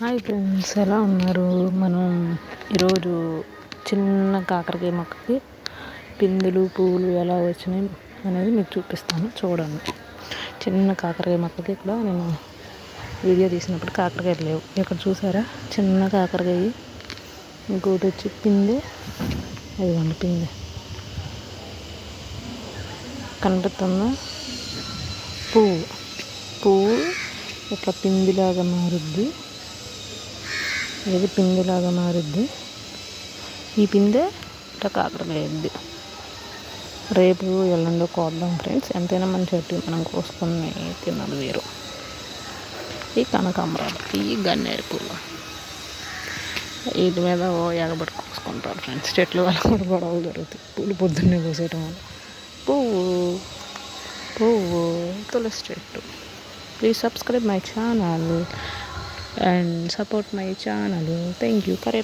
Hi friends ఎలా ఉన్నారు? మనం ఈరోజు చిన్న కాకరకాయ మొక్కకి పిందులు పువ్వులు ఎలా వచ్చినాయి అనేది మీకు చూపిస్తాను చూడండి. చిన్న కాకరకాయ మొక్కకి ఇక్కడ నేను వీడియో తీసినప్పుడు కాకరకాయలు లేవు. ఇక్కడ చూసారా? చిన్న కాకరకాయ ఇంకోటి వచ్చి పిందె అదిగోండి పిందె. కనబడుతుందా పువ్వు. పువ్వు ఇట్లా పిందిలాగా మారుద్ది. ఇది పిందెలాగా మారుద్ది. ఈ పిందె ఇట్లా కాకరకాయద్ది రేపు ఎల్లుండో కోద్దాం ఫ్రెండ్స్. ఎంతైనా మన చెట్టు మనం కోసుకుని తిన్నది వేరు. ఈ కనకాంబరాలు ఈ గన్నేరు పూలు. వీటి మీద ఓ ఎగబడి కోసుకుంటారు ఫ్రెండ్స్. చెట్లు వల్ల కూడా గొడవలు జరుగుతాయి. పూలు పొద్దున్నే కోసేయటం వల్ల. పువ్వు పువ్వు తులసి చెట్టు. Please subscribe my channel. and support my channel. Thank you. Kare